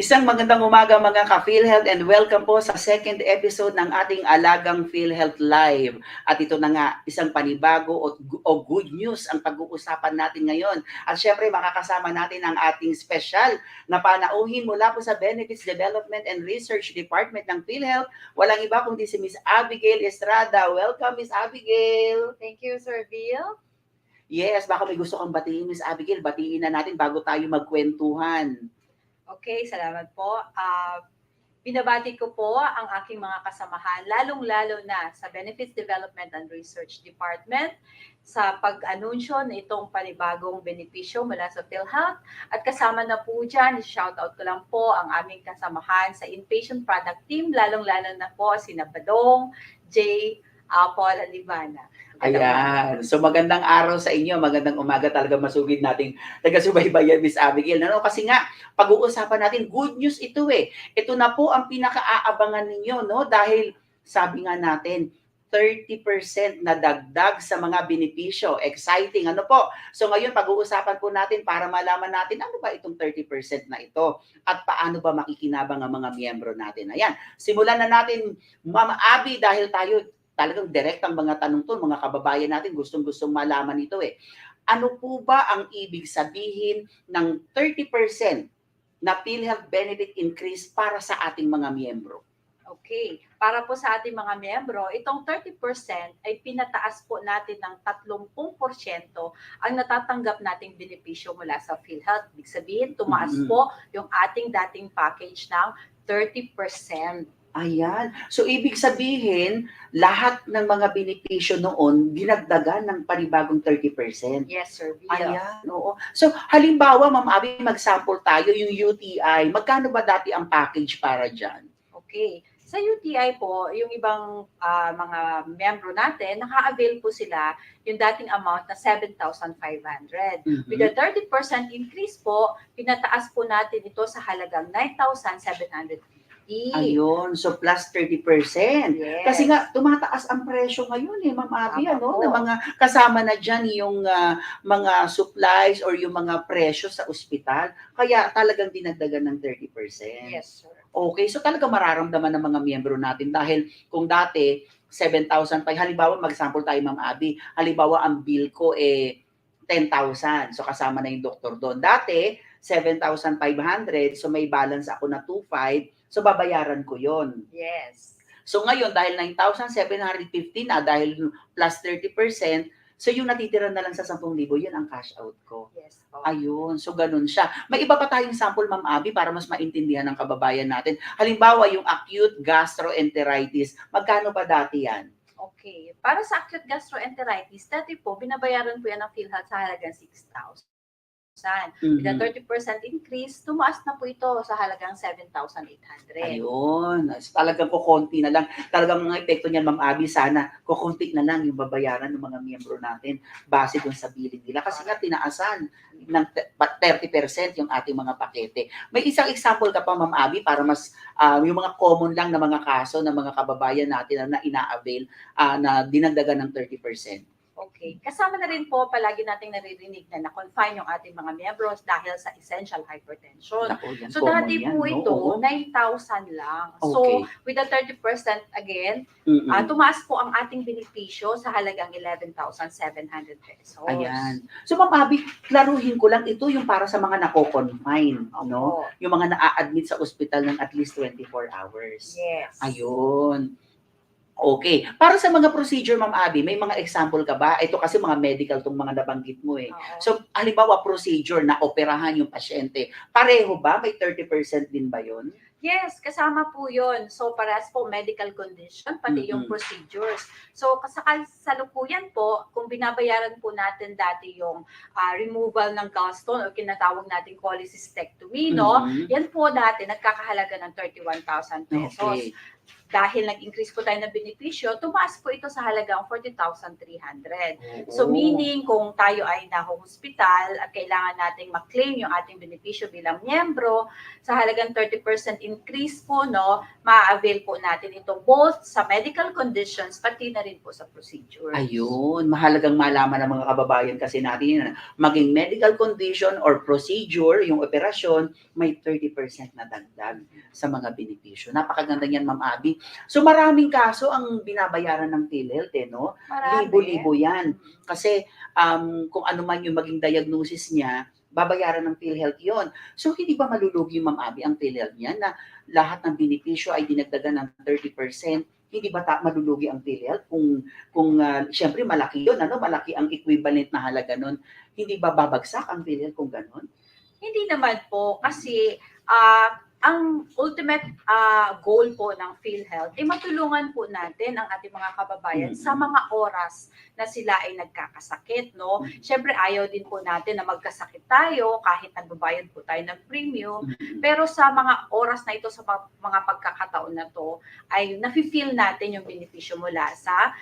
Isang magandang umaga mga ka-PhilHealth and welcome po sa second episode ng ating Alagang PhilHealth Live. At ito na nga, isang panibago o, o good news ang pag-uusapan natin ngayon. At syempre makakasama natin ang ating special na panauhin mula po sa Benefits Development and Research Department ng PhilHealth. Walang iba kundi si Miss Abigail Estrada. Welcome Miss Abigail! Thank you, Sir Bill. Yes, baka may gusto kang batiin Miss Abigail. Batiin na natin bago tayo magkwentuhan. Okay, salamat po. Ah, binabati ko po ang aking mga kasamahan, lalong-lalo na sa Benefits Development and Research Department sa pag-anunsyo na itong panibagong benepisyo mula sa PhilHealth. At kasama na po dyan, shoutout ko lang po ang aming kasamahan sa inpatient product team, lalong-lalo na po si Badong, Jay, Apple, at Ivana. Ayan. So magandang araw sa inyo, magandang umaga talaga masugid nating taga-subaybayan Miss Abigail. Ano? Kasi nga, pag-uusapan natin, good news ito eh. Ito na po ang pinaka-aabangan ninyo, no? Dahil sabi nga natin, 30% na dagdag sa mga benepisyo. Exciting, ano po? So ngayon, pag-uusapan po natin para malaman natin ano ba itong 30% na ito at paano ba makikinabang ang mga miyembro natin. Ayan, simulan na natin, Mama Abi, dahil tayo talagang direct ang mga tanong to, mga kababayan natin gustong-gustong malaman ito eh. Ano po ba ang ibig sabihin ng 30% na PhilHealth benefit increase para sa ating mga miyembro? Okay. Para po sa ating mga miyembro, itong 30% ay pinataas po natin ng 30% ang natatanggap nating benepisyo mula sa PhilHealth. Ibig sabihin, tumaas Mhm. po yung ating dating package ng 30%. Ayan. So, ibig sabihin, lahat ng mga benepisyo noon, dinagdagan ng panibagong 30%. Yes, sir. Bill. Ayan, oo. So, halimbawa, Ma'am Abi, mag-sample tayo yung UTI. Magkano ba dati ang package para dyan? Okay. Sa UTI po, yung ibang ah, mga membro natin, naka-avail po sila yung dating amount na 7,500. With a 30% increase po, pinataas po natin ito sa halagang 9,750. Ayun, so plus 30%. Yes. Kasi nga, tumataas ang presyo ngayon eh, Ma'am Abi, Tama ano? Na mga kasama na dyan yung ah, mga supplies or yung mga presyo sa ospital. Kaya talagang dinagdagan ng 30%. Yes, sir. Okay, so talaga mararamdaman ng mga miyembro natin dahil kung dati 7,000 pa, halimbawa mag-sample tayo Ma'am Abi, halimbawa ang bill ko eh 10,000. So kasama na yung doktor doon. Dati 7,500, so may balance ako na 2,500, so babayaran ko yon. Yes. So ngayon dahil 9,750 na dahil plus 30%, so yung natitira na lang sa 10,000, yun ang cash out ko. Yes po. Ayun, so ganun siya. May iba pa tayong sample, Ma'am Abi, para mas maintindihan ng kababayan natin. Halimbawa, yung acute gastroenteritis, magkano ba dati yan? Okay. Para sa acute gastroenteritis, dati po, binabayaran po yan ng PhilHealth sa halagang 6,000. With a Mhm. 30% increase, tumaas na po ito sa halagang 7,800. Ayun, talagang kukunti na lang. Talagang ang epekto niyan, Ma'am Abi, sana kukunti na lang yung babayaran ng mga miyembro natin base dun sa billing nila. Kasi nga tinaasan ng te- pa- 30% yung ating mga pakete. May isang example ka pa, Ma'am Abi, para mas ah, yung mga common lang na mga kaso ng mga kababayan natin na, na ina-avail ah, na dinagdagan ng 30%. Okay. Kasama na rin po, palagi nating naririnig na na-confine yung ating mga membros dahil sa essential hypertension. Naku, yan, So dati yan, po no? ito, Oo. 9,000 lang. Okay. So with a 30% again, Mm-mm. ah, tumaas po ang ating benepisyo sa halagang 11,700 pesos. Ayan. So, Ma'am Abi, klaruhin ko lang, ito yung para sa mga nako-confine, no? Opo. Yung mga na-admit sa ospital ng at least 24 hours. Yes. Ayun. Okay. Para sa mga procedure, Ma'am Abi, may mga example ka ba? Ito kasi mga medical tong mga nabanggit mo eh. Oo. So, halimbawa, procedure na operahan yung pasyente. Pareho ba? May 30% din ba yun? Yes, kasama po yun. So, parehas po medical condition, pati yung procedures. So, sa kasalukuyan po, kung binabayaran po natin dati yung ah, removal ng gallstone o kinatawag nating cholecystectomy, no? Mhm. Yan po dati, nagkakahalaga ng 31,000 pesos. Okay. Dahil nag-increase po tayo ng benepisyo, tumaas po ito sa halagang 40,300. So meaning kung tayo ay naho-hospital at kailangan nating ma-claim yung ating benepisyo bilang miyembro, sa halagang 30% increase po, no, ma-avail po natin ito both sa medical conditions pati na rin po sa procedures. Ayun, mahalagang malaman ng mga kababayan kasi natin na maging medical condition or procedure, yung operasyon, may 30% na dagdag sa mga benepisyo. Napakaganda niyan, Ma'am Abby. So maraming kaso ang binabayaran ng PhilHealth, eh, no? Libo-libo yan. Kasi um, kung ano man yung maging diagnosis niya, babayaran ng PhilHealth yon. So hindi ba malulugi, Ma'am Abby, ang PhilHealth niya na lahat ng benepisyo ay dinagdagan ng 30%? Hindi ba ta- malulugi ang PhilHealth kung kung uh, syempre malaki 'yon, ano? Malaki ang equivalent na halaga nun. Hindi ba babagsak ang PhilHealth kung gano'n? Hindi naman po kasi ah, ang ultimate ah, goal po ng PhilHealth ay matulungan po natin ang ating mga kababayan sa mga oras na sila ay nagkakasakit, no? Syempre ayaw din po natin na magkasakit tayo kahit nagbabayad po tayo ng premium. Pero sa mga oras na ito, sa mga pagkakataon na to, ay nafe-feel natin yung benepisyo mula sa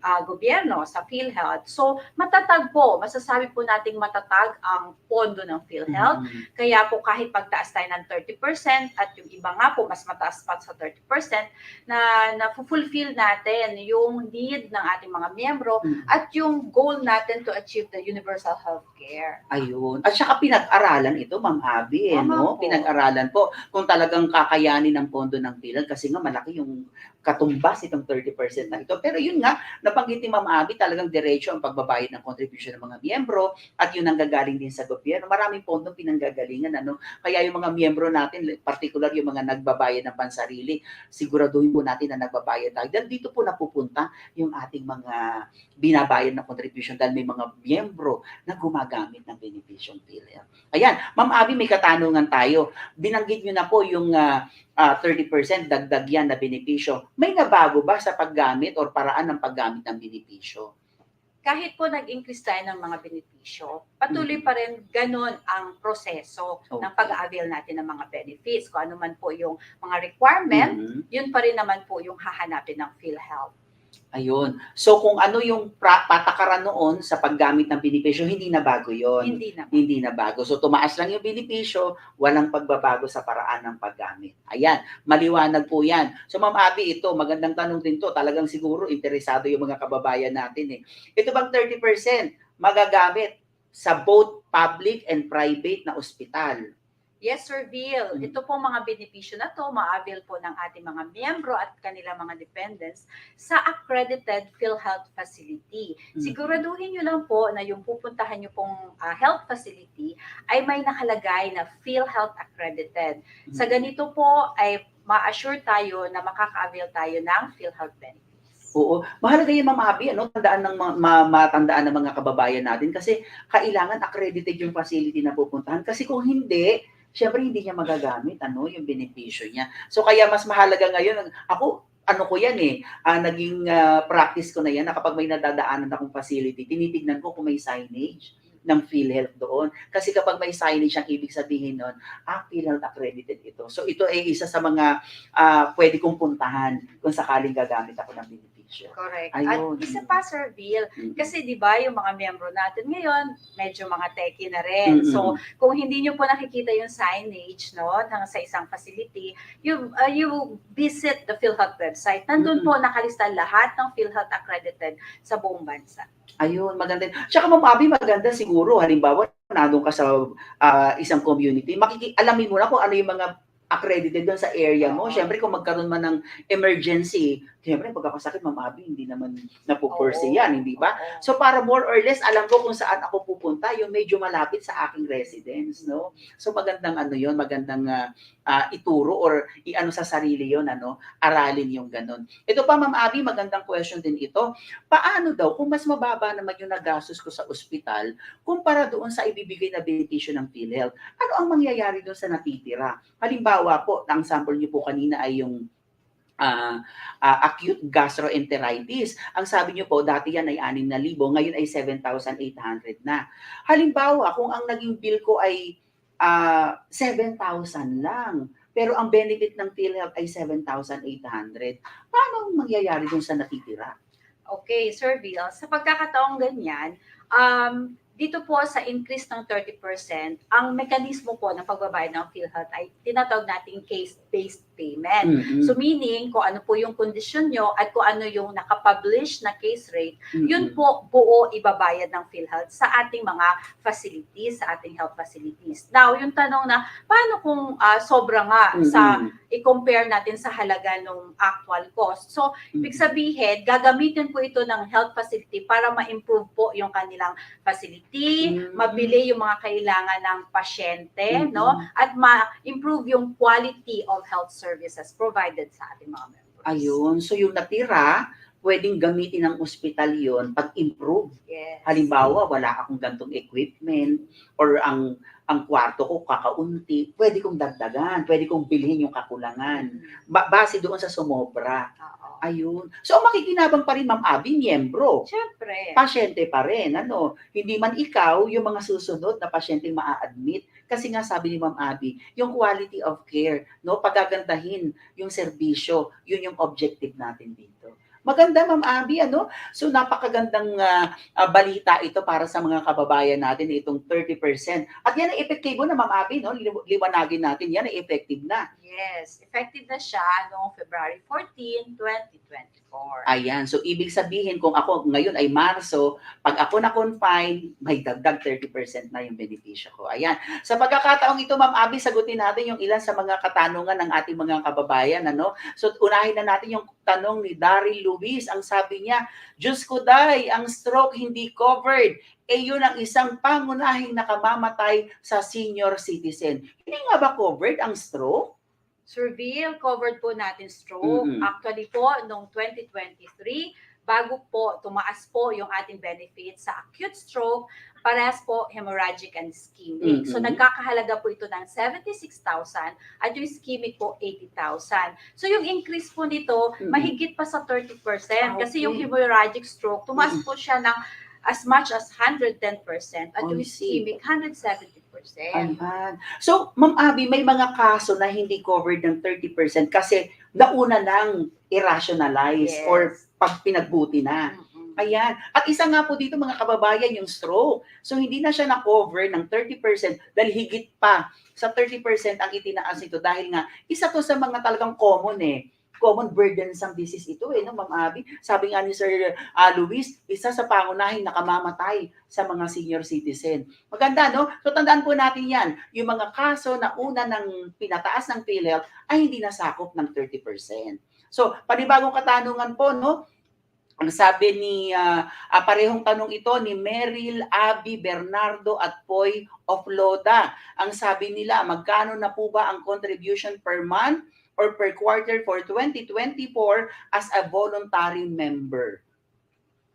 ah, gobyerno, sa PhilHealth. So, matatag po, masasabi po nating matatag ang pondo ng PhilHealth. Mhm. Kaya po kahit pagtaas tayo ng 30% at yung iba nga po mas mataas pa sa 30% na na-fulfill natin yung need ng ating mga miyembro Mhm. at yung goal natin to achieve the universal health care. Ayun. At saka pinag-aralan ito, Ma'am Abby, eh, Tama no? po. Pinag-aralan po kung talagang kakayanin ng pondo ng PhilHealth kasi nga malaki yung katumbas itong 30% na ito. Pero yun nga, nabanggit ni Ma'am Abby, talagang diretso ang pagbabayad ng contribution ng mga miyembro at yun ang gagaling din sa gobyerno. Maraming pondo pinanggagalingan, ano? Kaya yung mga miyembro natin, particular yung mga nagbabayad ng pansarili, siguraduhin po natin na nagbabayad tayo. Dahil dito po napupunta yung ating mga binabayad na contribution dahil may mga miyembro na gumagamit ng benepisyong PhilHealth. Ayan, Ma'am Abby, may katanungan tayo. Binanggit nyo na po yung ah, ah, 30% dagdag yan na benepisyo. May nabago ba sa paggamit or paraan ng paggamit ng benepisyo? Kahit po nag-increase tayo ng mga benepisyo, patuloy pa rin ganun ang proseso Okay. ng pag-avail natin ng mga benefits. Kung ano man po yung mga requirement, Mhm. yun pa rin naman po yung hahanapin ng PhilHealth. Ayun. So kung ano yung pra- patakaran noon sa paggamit ng benepisyo, hindi na bago yon. Hindi naman. hindi na bago. So tumaas lang yung benepisyo, walang pagbabago sa paraan ng paggamit. Ayan, maliwanag po yan. So Ma'am Abby, ito, magandang tanong din to. Talagang siguro interesado yung mga kababayan natin eh. Ito bang 30% magagamit sa both public and private na ospital? Yes, Sir Bill. Mm. Ito po mga benepisyo na to, ma-avail po ng ating mga miyembro at kanilang mga dependents sa accredited PhilHealth facility. Mm. Siguraduhin nyo lang po na yung pupuntahan nyo pong ah, health facility ay may nakalagay na PhilHealth accredited. Sa ganito po ay ma-assure tayo na makaka-avail tayo ng PhilHealth benefits. Oo. Mahalaga yan, Ma'am Abby, ano? Tandaan ng ma- ma- matandaan ng mga kababayan natin kasi kailangan accredited yung facility na pupuntahan. Kasi kung hindi, syempre hindi niya magagamit ano yung benepisyo niya. So kaya mas mahalaga ngayon, ako ano ko yan eh, ah, naging ah, practice ko na yan na kapag may nadadaanan akong facility, tinitignan ko kung may signage ng PhilHealth doon. Kasi kapag may signage, ang ibig sabihin nun, ah, PhilHealth accredited ito. So ito ay isa sa mga ah, pwede kong puntahan kung sakaling gagamit ako ng benepisyo. Correct. Ayun. At isa pa, Sir Bill, Mm. kasi di ba yung mga miyembro natin ngayon, medyo mga techie na rin. Mm-mm. So, kung hindi nyo po nakikita yung signage no ng sa isang facility, you uh, you visit the PhilHealth website. Nandun Mm-mm. po nakalista lahat ng PhilHealth accredited sa buong bansa. Ayun, maganda. Tsaka Ma'am Abby, maganda siguro, halimbawa, nandun ka sa ah, isang community, makiki alamin mo na kung ano yung mga accredited doon sa area mo. Siyempre, kung magkaroon man ng emergency, siyempre, pagkakasakit, Ma'am Abby, hindi naman napupurse Oo. yan, hindi ba? So para more or less alam ko kung saan ako pupunta, yung medyo malapit sa aking residence, no? So magandang ano 'yon, magandang ah, ah, ituro or iano sa sarili 'yon, ano, aralin yung ganun. Ito pa Ma'am Abby, magandang question din ito. Paano daw kung mas mababa naman yung nagastos ko sa ospital kumpara doon sa ibibigay na benepisyo ng PhilHealth? Ano ang mangyayari doon sa natitira? Halimbawa po, ang sample niyo po kanina ay yung ah, ah, acute gastroenteritis. Ang sabi niyo po, dati yan ay 6,000, ngayon ay 7,800 na. Halimbawa, kung ang naging bill ko ay ah, 7,000 lang, pero ang benefit ng PhilHealth ay 7,800. Paano mangyayari dun sa natitira? Okay, Sir Bill, sa pagkakataong ganyan, um, dito po sa increase ng 30%, ang mekanismo po ng pagbabayad ng PhilHealth ay tinatawag nating case-based payment. Mm-mm. So meaning, kung ano po yung kondisyon nyo at kung ano yung nakapublish na case rate, yun Mm-mm. po buo ibabayad ng PhilHealth sa ating mga facilities, sa ating health facilities. Now, yung tanong na, paano kung ah, sobra nga Mm-mm. sa i-compare natin sa halaga ng actual cost? So, ibig sabihin, gagamitin po ito ng health facility para ma-improve po yung kanilang facility, Mm. mabili yung mga kailangan ng pasyente, Mm-mm. no? At ma-improve yung quality of health services provided sa ating mga members. Ayun. So yung natira, pwedeng gamitin ng ospital yon pag-improve. Yes. Halimbawa, wala akong gantong equipment or ang ang kwarto ko kakaunti, pwede kong dagdagan, pwede kong bilhin yung kakulangan. Mm. Ba- base doon sa sumobra. Oo. Ayun. So ang makikinabang pa rin, Ma'am Abby, miyembro. Siyempre. Pasyente pa rin, ano, hindi man ikaw yung mga susunod na pasyenteng maa-admit. Kasi nga sabi ni Ma'am Abby, yung quality of care, no, pagagandahin yung serbisyo, yun yung objective natin dito. Maganda, Ma'am Abby, ano? So, napakagandang ah, ah, balita ito para sa mga kababayan natin, itong 30%. At yan ay epektibo na, Ma'am Abby, no? Li- Liwanagin natin, yan ay effective na. Yes, effective na siya noong February 14, 2024. Ayan. So, ibig sabihin, kung ako ngayon ay Marso, pag ako na-confine, may dagdag 30% na yung benepisyo ko. Ayan. Sa pagkakataong ito, Ma'am Abby, sagutin natin yung ilan sa mga katanungan ng ating mga kababayan. Ano? So, unahin na natin yung tanong ni Daryl Luis. Ang sabi niya, Diyos ko day, ang stroke hindi covered. Eh, yun ang isang pangunahing nakamamatay sa senior citizen. Hindi nga ba covered ang stroke? Surveil, covered po natin stroke. Mm-mm. Actually po, noong 2023, bago po tumaas po yung ating benefits sa acute stroke, parehas po hemorrhagic and ischemic. So Mm-mm. nagkakahalaga po ito ng 76,000 at yung ischemic po 80,000. So yung increase po nito, Mm-mm. mahigit pa sa 30% kasi yung Okay. hemorrhagic stroke, tumaas Mm-mm. po siya ng as much as 110% at yung see. ischemic 170%. Ayan. So, Ma'am Abby, may mga kaso na hindi covered ng 30% kasi nauna nang irrationalize Yes. or pag pinagbuti na. Mm-mm. Ayan. At isa nga po dito mga kababayan, yung stroke. So, hindi na siya na-cover ng 30% dahil higit pa sa 30% ang itinaas nito dahil nga isa to sa mga talagang common eh common burdensome disease ito eh, no, Ma'am Abby? Sabi nga ni Sir ah, Luis, isa sa pangunahing nakamamatay sa mga senior citizen. Maganda, no? So, tandaan po natin yan. Yung mga kaso na una ng pinataas ng PhilHealth ay hindi nasakop ng 30%. So, panibagong katanungan po, no? Ang sabi ni, ah, ah, parehong tanong ito ni Meryl, Abby, Bernardo at Poy of Loda. Ang sabi nila, magkano na po ba ang contribution per month or per quarter for 2024 as a voluntary member?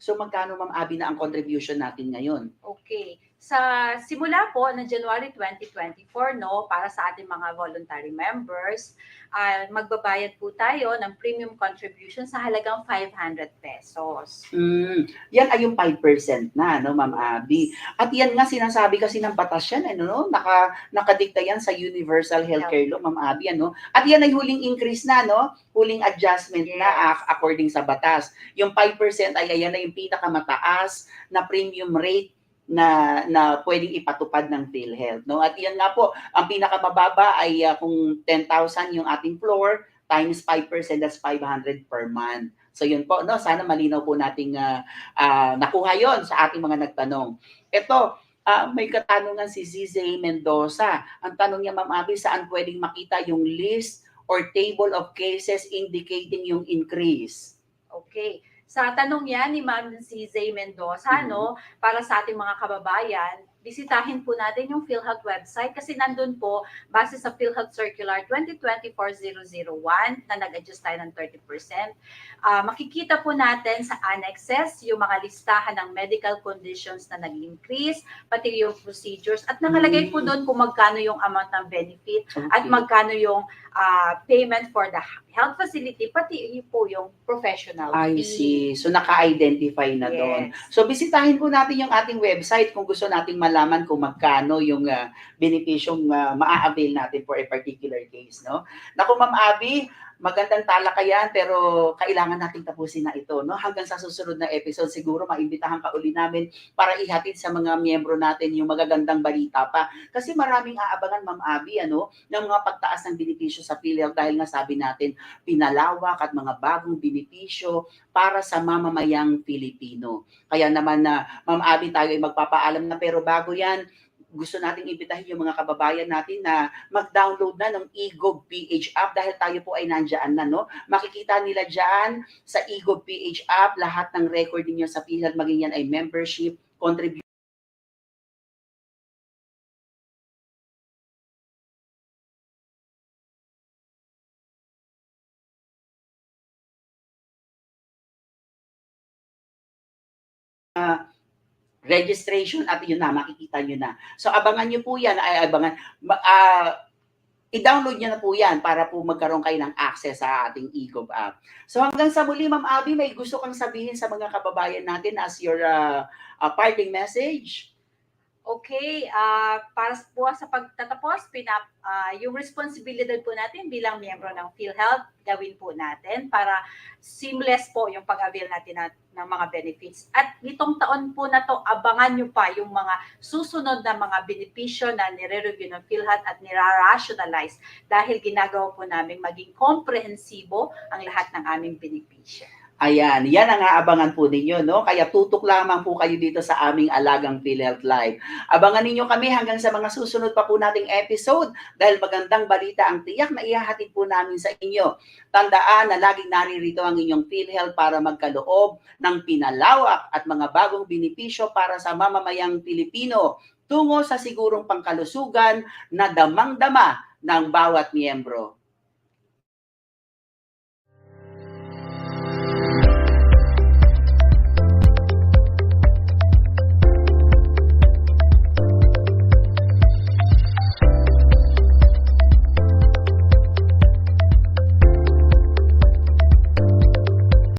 So magkano Ma'am Abby na ang contribution natin ngayon? Okay. Sa simula po ng January 2024, no, para sa ating mga voluntary members, ah, magbabayad po tayo ng premium contribution sa halagang 500 pesos. Mm, yan ay yung 5% na, no, Ma'am Abby. At yan nga sinasabi kasi ng batas yan, ano, no? Naka, nakadikta yan sa Universal Healthcare Law, Ma'am Abby, ano? At yan ay huling increase na, no? Huling adjustment na Yes. ac- according sa batas. Yung 5% ay ayan na yung pinakamataas na premium rate na na pwedeng ipatupad ng PhilHealth no? At yan nga po ang pinakamababa ay ah, kung 10,000 yung ating floor times 5% that's 500 per month. So yun po no? Sana malinaw po nating ah, ah, nakuha yon sa ating mga nagtanong. Ito ah, may katanungan si ZZ Mendoza. Ang tanong niya Ma'am Abby saan pwedeng makita yung list or table of cases indicating yung increase? Okay. Sa tanong yan ni Ma'am Zay Mendoza, Mhm. no, para sa ating mga kababayan, bisitahin po natin yung PhilHealth website kasi nandun po, base sa PhilHealth Circular 2024-001 na nag-adjust tayo ng 30%, ah, makikita po natin sa annexes yung mga listahan ng medical conditions na nag-increase, pati yung procedures, at nakalagay po Mm. doon kung magkano yung amount ng benefit at magkano yung ah, payment for the health facility, pati po yung professional I fee. see. So, naka-identify na doon. Yes. So, bisitahin po natin yung ating website kung gusto nating malaman malaman kung magkano yung uh, benepisyong uh, maa-avail natin for a particular case, no? Naku, Ma'am Abby, magandang talakayan pero kailangan nating tapusin na ito no? Hanggang sa susunod na episode siguro maimbitahan ka uli namin para ihatid sa mga miyembro natin yung magagandang balita pa. Kasi maraming aabangan Ma'am Abby ano ng mga pagtaas ng benepisyo sa PhilHealth dahil nga sabi natin pinalawak at mga bagong benepisyo para sa mamamayang Pilipino. Kaya naman na Ma'am Abby tayo ay magpapaalam na pero bago yan gusto nating imbitahin yung mga kababayan natin na mag-download na ng eGov PH app dahil tayo po ay nandiyan na, no? Makikita nila dyan sa eGov PH app lahat ng record ninyo sa PhilHealth, maging yan ay membership, contribution, registration at yun na, makikita nyo na. So abangan nyo po yan, ay abangan, ah, i-download nyo na po yan para po magkaroon kayo ng access sa ating eGov app. So hanggang sa muli, Ma'am Abby, may gusto kang sabihin sa mga kababayan natin as your uh, uh, parting message? Okay, ah para po sa pagtatapos, pinap, ah, yung responsibilidad po natin bilang miyembro ng PhilHealth, gawin po natin para seamless po yung pag-avail natin na, ng mga benefits. At nitong taon po na to, abangan nyo pa yung mga susunod na mga benepisyo na nire-review ng PhilHealth at nira-rationalize dahil ginagawa po namin maging komprehensibo ang lahat ng aming benepisyo. Ayan, yan ang aabangan po ninyo, no? Kaya tutok lamang po kayo dito sa aming Alagang PhilHealth Live. Abangan ninyo kami hanggang sa mga susunod pa po nating episode dahil magandang balita ang tiyak na ihahatid po namin sa inyo. Tandaan na laging naririto ang inyong PhilHealth para magkaloob ng pinalawak at mga bagong benepisyo para sa mamamayang Pilipino tungo sa sigurong pangkalusugan na damang-dama ng bawat miyembro.